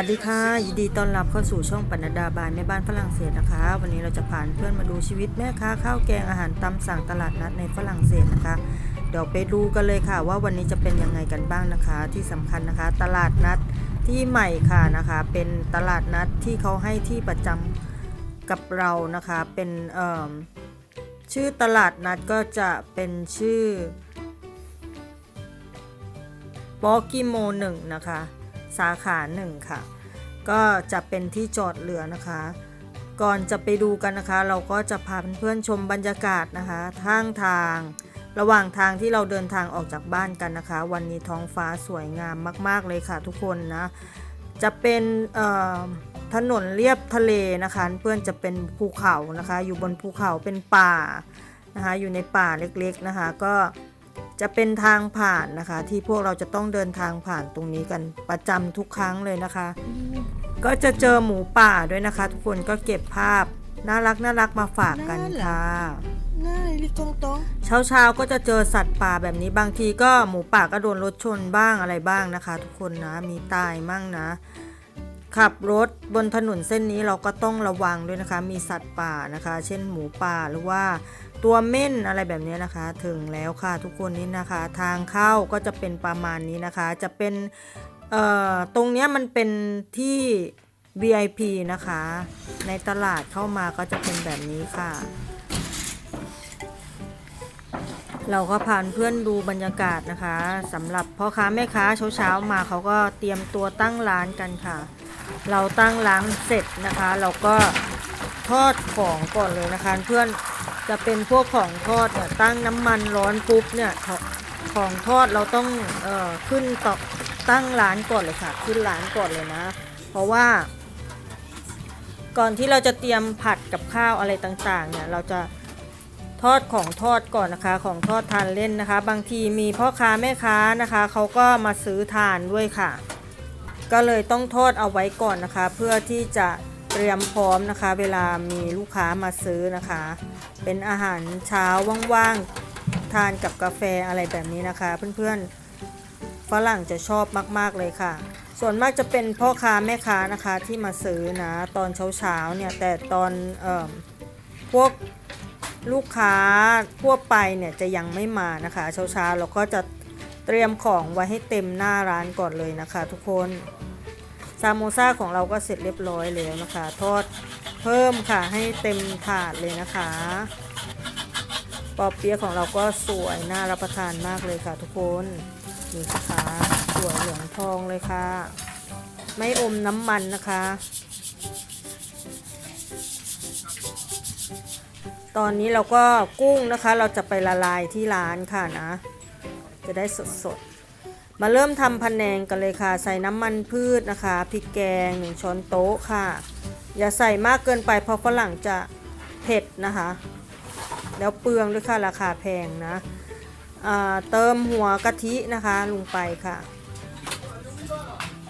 วัสดีค่ะ ยินดีต้อนรับเข้าสู่ช่องปนัดดาบายแม่บ้านฝรั่งเศสนะคะ วันนี้เราจะพาเพื่อนมาดูชีวิตแม่ค้าข้าวแกงอาหารตามสั่งตลาดนัดในฝรั่งเศสนะคะ เดี๋ยวไปดูกันเลยค่ะ ว่าวันนี้จะเป็นยังไงกันบ้างนะคะ ที่สำคัญนะคะ ตลาดนัดที่ใหม่ค่ะนะคะ เป็นตลาดนัดที่เขาให้ที่ประจำกับเรานะคะ เป็นเอ่อชื่อตลาดนัดก็จะเป็นชื่อบอกิโมหนึ่งนะคะ สาขาหนึ่งค่ะ ก็จะเป็นที่จอดเรือนะคะ ก่อนจะไปดูกันนะคะ เราก็จะพาเพื่อนๆชมบรรยากาศนะคะทางทาง ระหว่างทางที่เราเดินทางออกจากบ้านกันนะคะ วันนี้ท้องฟ้าสวยงามมาก ๆเลยค่ะทุกคนนะ จะเป็นถนนเลียบทะเลนะคะ เพื่อนจะเป็นภูเขานะคะ อยู่บนภูเขาเป็นป่านะคะ อยู่ในป่าเล็กๆนะคะ ก็ จะเป็นทางผ่านนะคะ ที่พวกเราจะต้องเดินทางผ่านตรงนี้กันประจำทุกครั้งเลยนะคะ ก็จะเจอหมูป่าด้วยนะคะ ทุกคนก็เก็บภาพน่ารักน่ารักมาฝากกันค่ะง่ายลิตรงตรงเช้าเช้าๆก็จะเจอสัตว์ป่าแบบนี้บางทีก็หมูป่าก็โดนรถชนบ้างอะไรบ้างนะคะ ทุกคนนะมีตายมั่งนะ ขับรถบนถนนเส้นนี้เราก็ต้องระวังด้วยนะคะ มีสัตว์ป่านะคะ เช่นหมูป่าหรือว่าตัวเม่นอะไรแบบนี้นะคะ ถึงแล้วค่ะทุกคนนี่นะคะ ทางเข้าก็จะเป็นประมาณนี้นะคะ จะเป็นเอ่อตรงนี้มันเป็นที่ VIP นะคะ ในตลาดเข้ามาก็จะเป็นแบบนี้ค่ะ เราก็พาเพื่อนดูบรรยากาศนะคะสำหรับพ่อค้าแม่ค้าเช้าๆมาเขาก็เตรียมตัวตั้งร้านกันค่ะ เราตั้งร้านเสร็จนะคะ เราก็ทอดของก่อนเลยนะคะ เพื่อนจะเป็นพวกของทอดเนี่ยตั้งน้ำมันร้อนปุ๊บเนี่ยของทอดเราต้องเอ่อขึ้นต่อตั้งร้านก่อนเลยค่ะ ขึ้นร้านก่อนเลยนะ เพราะว่า ก่อนที่เราจะเตรียมผัดกับข้าวอะไรต่างๆ เนี่ยเราจะทอดของทอดก่อนนะคะ ของทอดทานเล่นนะคะ บางทีมีพ่อค้าแม่ค้านะคะเขาก็มาซื้อทานด้วยค่ะ ก็เลยต้องทอดเอาไว้ก่อนนะคะ เพื่อที่จะเตรียมพร้อมนะคะ เวลามีลูกค้ามาซื้อนะคะ เป็นอาหารเช้าว่างๆทานกับกาแฟอะไรแบบนี้นะคะ เพื่อนๆฝรั่งจะชอบมากๆเลยค่ะ ส่วนมากจะเป็นพ่อค้าแม่ค้านะคะที่มาซื้อนะตอนเช้าๆเนี่ยแต่ตอนเอ่อพวกลูกค้าทั่วไปเนี่ยจะยังไม่มานะคะ เช้าๆเราก็จะ เตรียมของไว้ให้เต็มหน้าร้านก่อนเลยนะคะ ทุกคนซามโมซาของเราก็เสร็จเรียบร้อยแล้วนะคะ ทอดเพิ่มค่ะให้เต็มถาดเลยนะคะปอเปี๊ยะของเราก็สวยน่ารับประทานมากเลยค่ะ ทุกคนนี่นะคะสวยเหลืองทองเลยค่ะ ไม่อมน้ำมันนะคะ ตอนนี้เราก็กุ้งนะคะ เราจะไปละลายที่ร้านค่ะนะ จะได้สดๆมาเริ่มทำพะแนงกันเลยค่ะ ใส่น้ำมันพืชนะคะพริกแกงหนึ่งช้อนโต๊ะค่ะ อย่าใส่มากเกินไปเพราะฝรั่งจะเผ็ดนะคะ แล้วเปลืองด้วยค่ะราคาแพงนะเติมหัวกะทินะคะลงไปค่ะ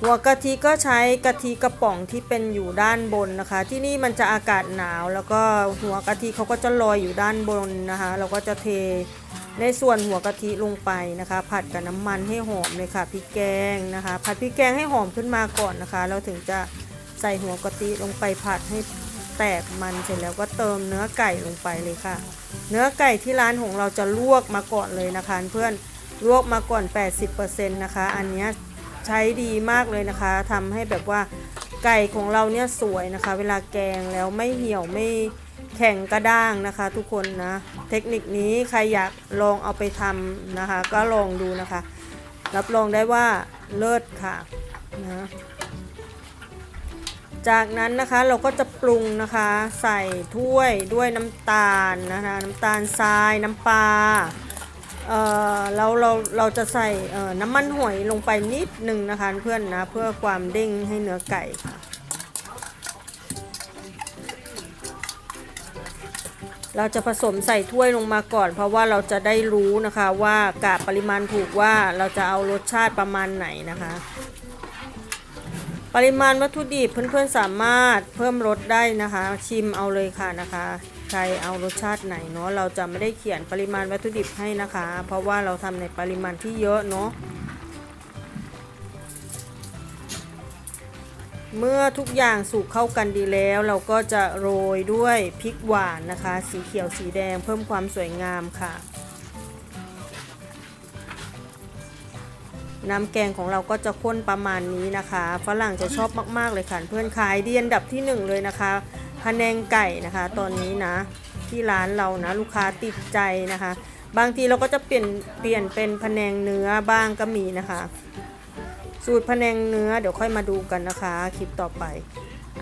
หัวกะทิก็ใช้กะทิกระป๋องที่เป็นอยู่ด้านบนนะคะ ที่นี่มันจะอากาศหนาว แล้วก็หัวกะทิเขาก็จะลอยอยู่ด้านบนนะคะ เราก็จะเท ในส่วนหัวกะทิลงไปนะคะ ผัดกับน้ำมันให้หอมเลยค่ะพริกแกงนะคะ ผัดพริกแกงให้หอมขึ้นมาก่อนนะคะเราถึงจะใส่หัวกะทิลงไปผัดให้แตกมันเสร็จแล้วก็เติมเนื้อไก่ลงไปเลยค่ะ เนื้อไก่ที่ร้านของเราจะลวกมาก่อนเลยนะคะ เพื่อนลวกมาก่อน 80%นะคะ อันนี้ใช้ดีมากเลยนะคะทำให้แบบว่าไก่ของเราเนี่ยสวยนะคะ เวลาแกงแล้วไม่เหี่ยวไม่ แข็งกระด้างนะคะทุกคนนะ เทคนิคนี้ใครอยากลองเอาไปทำนะคะ ก็ลองดูนะคะ รับรองได้ว่าเลิศค่ะนะจากนั้นนะคะเราก็จะปรุงนะคะใส่ถ้วยด้วยน้ำตาลนะคะน้ำตาลทรายน้ำปลาเอ่อเราเราเราจะใส่เออน้ำมันหอยลงไปนิดหนึ่งนะคะเพื่อนนะเพื่อความเด้งให้เนื้อไก่ค่ะ เราจะผสมใส่ถ้วยลงมาก่อน เพราะว่าเราจะได้รู้นะคะว่ากะปริมาณถูกว่าเราจะเอารสชาติประมาณไหนนะคะ ปริมาณวัตถุดิบเพื่อนๆสามารถเพิ่มรสได้นะคะ ชิมเอาเลยค่ะนะคะ ใครเอารสชาติไหนเนาะเราจะไม่ได้เขียนปริมาณวัตถุดิบให้นะคะ เพราะว่าเราทำในปริมาณที่เยอะเนาะ เมื่อทุกอย่างสุกเข้ากันดีแล้ว เราก็จะโรยด้วยพริกหวานนะคะ สีเขียวสีแดงเพิ่มความสวยงามค่ะ น้ำแกงของเราก็จะข้นประมาณนี้นะคะฝรั่งจะชอบมาก ๆ เลยค่ะ เพื่อนขายดีอันดับที่หนึ่งเลยนะคะพะแนงไก่นะคะ ตอนนี้นะ ที่ร้านเรานะ ลูกค้าติดใจนะคะ บางทีเราก็จะเปลี่ยนเปลี่ยนเป็นพะแนงเนื้อบ้างก็มีนะคะ สูตรพะแนงเนื้อเดี๋ยวค่อยมาดูกันนะคะ คลิปต่อไป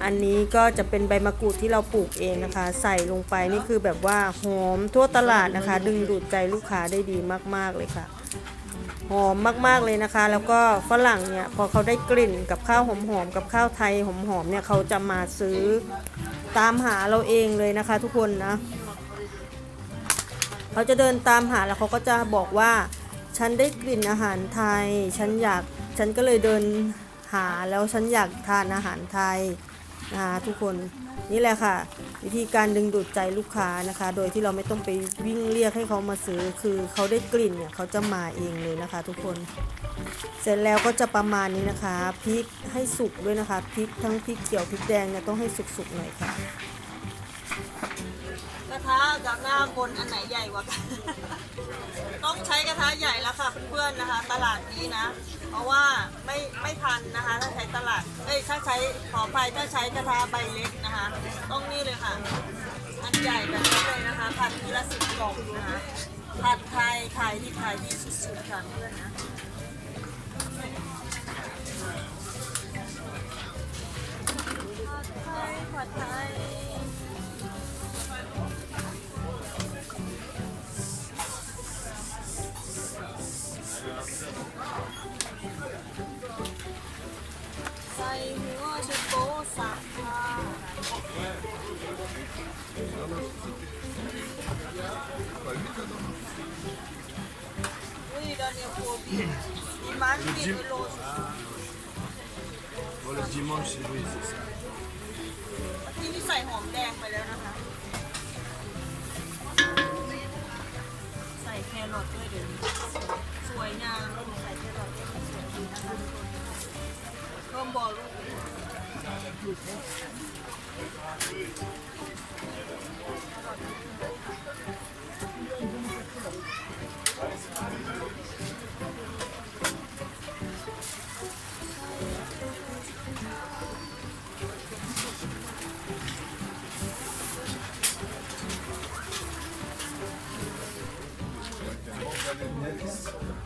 อันนี้ก็จะเป็นใบมะกรูดที่เราปลูกเองนะคะ ใส่ลงไปนี่คือแบบว่าหอมทั่วตลาดนะคะ ดึงดูดใจลูกค้าได้ดีมากๆเลยค่ะหอมมากๆเลยนะคะ แล้วก็ฝรั่งเนี่ยพอเขาได้กลิ่นกับข้าวหอมๆกับข้าวไทยหอมๆเนี่ยเขาจะมาซื้อตามหาเราเองเลยนะคะ ทุกคนนะเขาจะเดินตามหาแล้วเขาก็จะบอกว่า ฉันได้กลิ่นอาหารไทย ฉันอยาก ฉันก็เลยเดินหาแล้วฉันอยากทานอาหารไทยนะคะทุกคนนี่แหละค่ะ วิธีการดึงดูดใจลูกค้านะคะ โดยที่เราไม่ต้องไปวิ่งเรียกให้เขามาซื้อคือเขาได้กลิ่นเนี่ยเขาจะมาเองเลยนะคะ ทุกคน เสร็จแล้วก็จะประมาณนี้นะคะพริกให้สุกด้วยนะคะพริกทั้งพริกเขียวพริกแดงเนี่ยต้องให้สุกๆหน่อยค่ะ ระทะกับหน้าคนอันไหนใหญ่กว่ากัน ต้องใช้กระทะใหญ่แล้วค่ะเพื่อนๆนะคะ ตลาดนี้นะ เพราะว่าไม่ไม่ทันนะคะ ถ้าใช้ตลาดเอ้ยถ้าใช้ขออภัยถ้าใช้กระทะใบเล็กนะคะ ต้องนี่เลยค่ะ อันใหญ่แบบนี้เลยนะคะผัดทีละสิบกล่องนะคะผัดไทยขายที่ขายดีสุดๆค่ะเพื่อนนะผัดไทยผัดไทย ดีมันดีโลส Voilà, le dimanche, oui, c'est ça. ที่นี่ใส่หอมแดงไปแล้วนะคะ ใส่แครอทด้วยเดี๋ยวนี้สวยงามใส่แครอทด้วยสวยดีนะคะทุกคนเพิ่มบอลลูก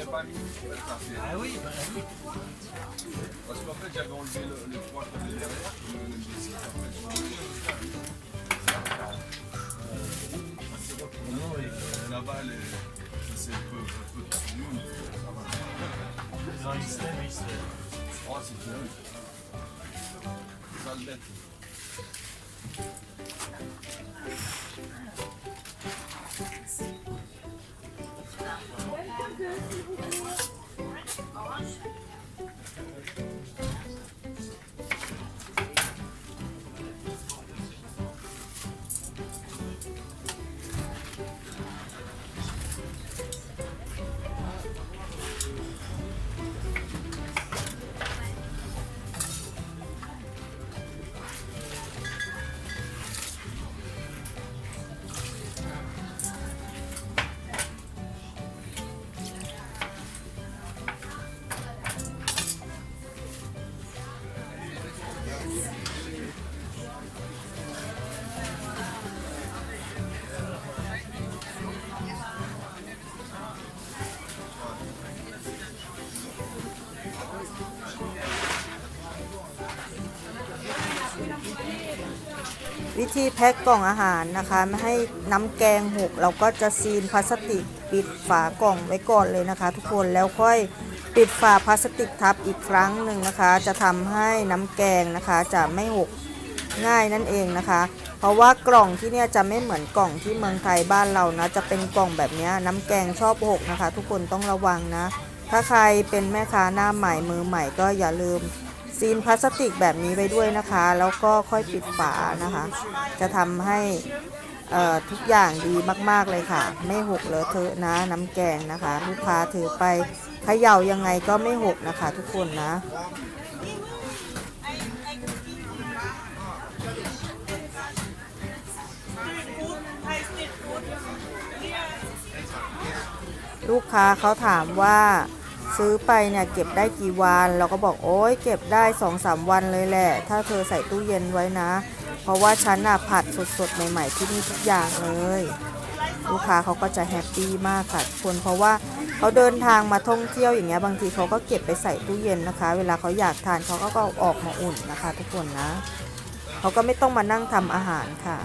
Ah oui, bah oui. Parce qu'en fait, j'avais enlevé le, les trois qu'on derrière, ah, le en fait, là-bas, c'est un peu, un peu trop nul. Non, il. Oh, c'est bien. Ah, Ça le bête. วิธีแพ็คกล่องอาหารนะคะไม่ให้น้ำแกงหก เราก็จะซีนพลาสติกปิดฝากล่องไว้ก่อนเลยนะคะ ทุกคนแล้วค่อยปิดฝาพลาสติกทับอีกครั้งหนึ่งนะคะ จะทำให้น้ำแกงนะคะจะไม่หกง่ายนั่นเองนะคะ เพราะว่ากล่องที่เนี่ยจะไม่เหมือนกล่องที่เมืองไทยบ้านเรานะ จะเป็นกล่องแบบเนี้ยน้ำแกงชอบหกนะคะ ทุกคนต้องระวังนะ ถ้าใครเป็นแม่ค้าหน้าใหม่มือใหม่ก็อย่าลืม ซีนพลาสติกแบบนี้ไว้ด้วยนะคะ แล้วก็ค่อยปิดฝานะคะ จะทำให้ทุกอย่างดีมากๆเลยค่ะ ไม่หกเลอะเทอะนะน้ำแกงนะคะ ลูกค้าถือไปเขย่ายังไงก็ไม่หกนะคะ ทุกคนนะลูกค้าเขาถามว่า ซื้อไปเนี่ยเก็บได้กี่วัน เราก็บอกโอ้ยเก็บได้2องสามวันเลยแหละ ถ้าเธอใส่ตู้เย็นไว้นะ เพราะว่าฉันน่ะผัดสดๆใหม่ๆที่นี่ทุกอย่างเลย ลูกค้าเขาก็จะแฮปปี้มากค่ะทุกคนเพราะว่าเขาเดินทางมาท่องเที่ยวอย่างเงี้ยบางทีเขาก็เก็บไปใส่ตู้เย็นนะคะ เวลาเขาอยากทานเขาก็อออกมาอุ่นนะคะ ทุกคนนะเขาก็ไม่ต้องมานั่งทำอาหารค่ะ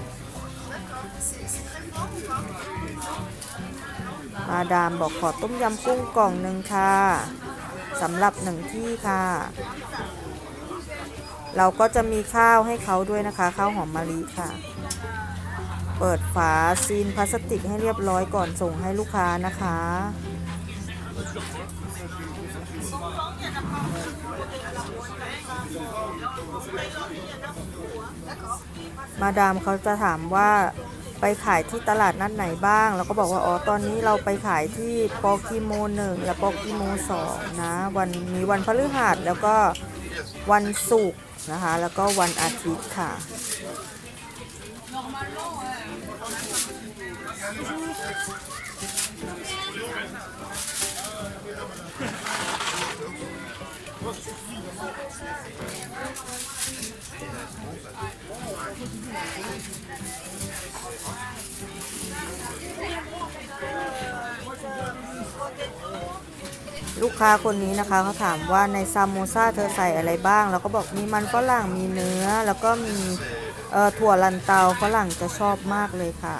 มาดามบอกขอต้มยำกุ้งกล่องหนึ่งค่ะสำหรับหนึ่งที่ค่ะ เราก็จะมีข้าวให้เขาด้วยนะคะ ข้าวหอมมะลิค่ะ เปิดฝาซีนพลาสติกให้เรียบร้อยก่อนส่งให้ลูกค้านะคะ มาดามเขาจะถามว่า ไปขายที่ตลาดนัดไหนบ้าง แล้วก็บอกว่าอ๋อตอนนี้เราไปขายที่ปอกิโมหนึ่งและปอกิโมสองนะ วันมีวันพฤหัสแล้วก็วันศุกร์นะคะ แล้วก็วันอาทิตย์ค่ะ ลูกค้าคนนี้นะคะเขาถามว่าในซามโมซาเธอใส่อะไรบ้างแล้วก็บอกมีมันฝรั่งมีเนื้อ แล้วก็มีถั่วลันเตาฝรั่งจะชอบมากเลยค่ะ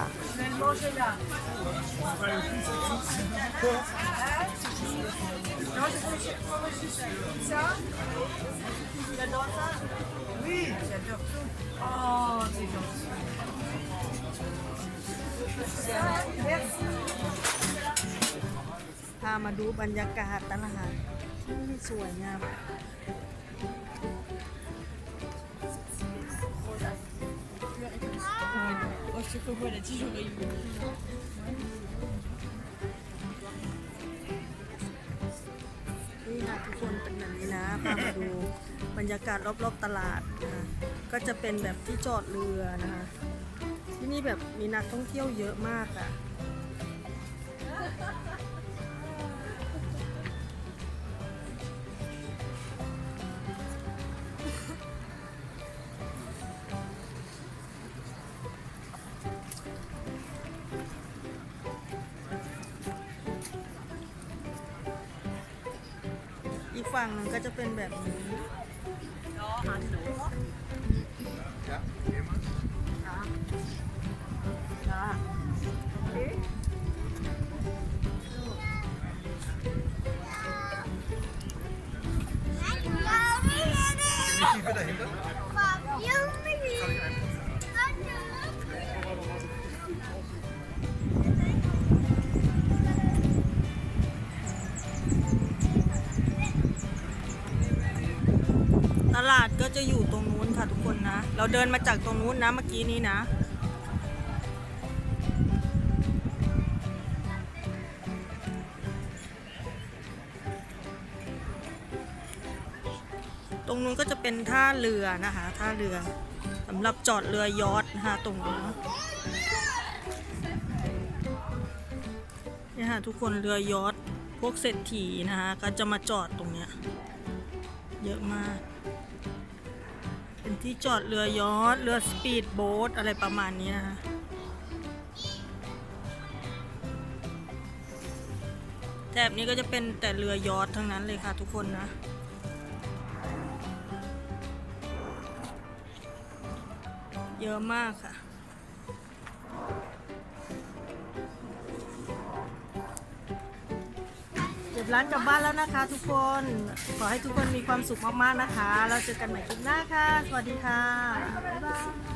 พ มาดูบรรยากาศตลาดที่สวยงามนี่นะทุกคนเป็นแบบนี้นะพามาดูบรรยากาศรอบๆตลาดนะก็จะเป็นแบบที่จอดเรือนะคะที่นี่แบบมีนักท่องเที่ยวเยอะมากอะ่ะ ฝั่งหนึ่งก็จะเป็นแบบนี้ จะอยู่ตรงนู้นค่ะทุกคนนะ เราเดินมาจากตรงนู้นนะเมื่อกี้นี้นะตรงนู้นก็จะเป็นท่าเรือนะคะ ท่าเรือสำหรับจอดเรือยอทนะคะตรงนู้นนี่ค่ะทุกคนเรือยอทพวกเศรษฐีนะคะ ก็จะมาจอดตรงเนี้ยเยอะมาก ที่จอดเรือยอทเรือสปีดโบ๊ทอะไรประมาณนี้นะคะแถบนี้ก็จะเป็นแต่เรือยอททั้งนั้นเลยค่ะทุกคนนะเยอะมากค่ะ็บร้านกลับบ้านแล้วนะคะ ทุกคน ขอให้ทุกคนมีความสุขมากๆนะคะ เราเจอกันใหม่คลิปหน้าค่ะ สวัสดีค่ะ บ๊ายบาย